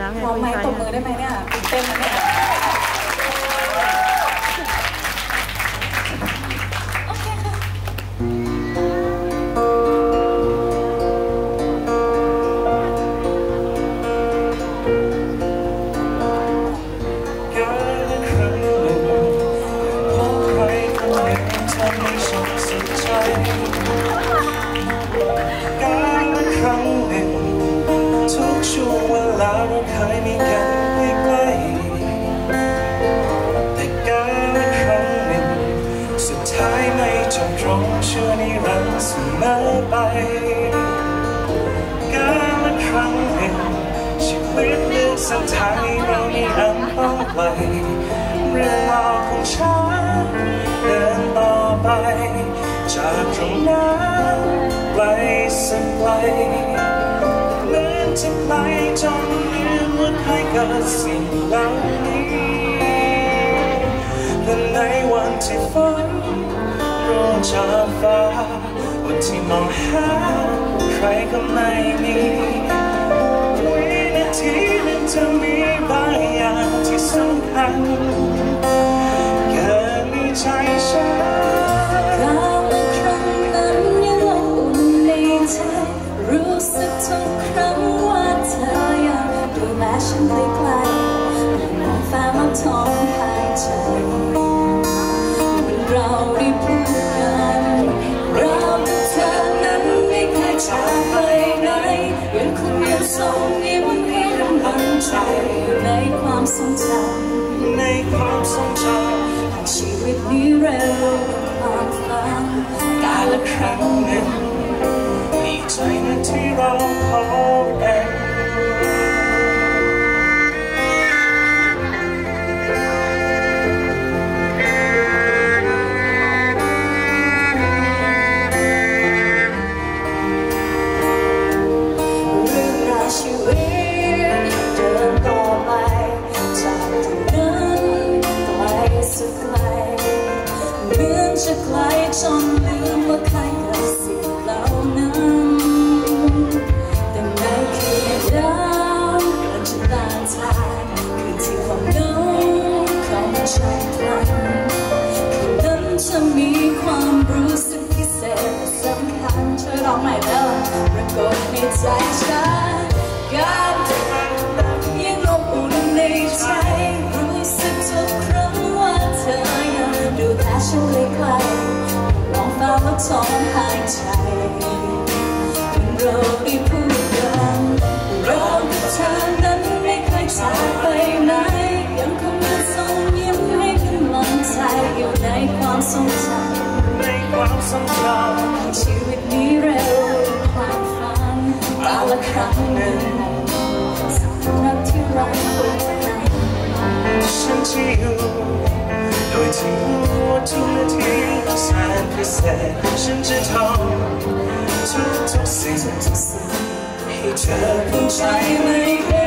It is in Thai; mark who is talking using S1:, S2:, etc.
S1: ดาให้
S2: พร้อม
S1: คุณ
S2: ไหม
S1: ชาย
S2: ตบมือได้ไหมเนี่ยตื่นเต้นนะเนี่ย เค
S3: ยมีกันใกล้แต่การครั้งหนึ่ง สุดท้ายไม่จบตรงชั่วนิรันดร์เสมอไปการละครั้งหนึ่งชีวิตเลือกเส้นทางเรามีอันต้องไปเรื่องราวของฉันเดินต่อไป จากตรงนั้นไกลสักไกล จะไกลจนลืมว่าเคยเกิดสิ่งเหล่านี้และในวันที่ฝนโปรยจากฟ้าวันที่มองหาใครก็ไม่มีวินาทีนั้นจะมีบางอย่างที่สำคัญ ฉัน
S2: ไกลๆมองฟ้ามาท้องหายใจวันเราได้พูดกันเรากับเธอนั้นไม่เคยจากไปไหนยังคงยังส่งยิ้มให้กำลังใจในความทรงจำ
S3: ในความทรงจำ
S2: ชีวิตนี้เร็วกว่าความฝัน
S3: การละครั้งหนึ่งดีใจนะที่เรา
S2: ความรู้สึกพิเศษสำคัญช่วยร้องใหม่เด้อปรากฏในใจฉันการยังอบอุ่นในใจ รู้สึกทุกครั้งว่าเธอยังดูแลฉันไกลๆมองฟ้าว่าท้องหายใจเราได้พูดกัน ทรงจำชีวิตนี้เร็วความฝันกาละครั้งหนึ่งสักรักที่ราพบกันำ
S3: ฉันจะอยู่โดยที่รู้ว่าทุกนาทีแสนพิเศษฉันจะทำทุกทุกสิ่งให้เธอภูมิใจ
S2: ใจไม่เห็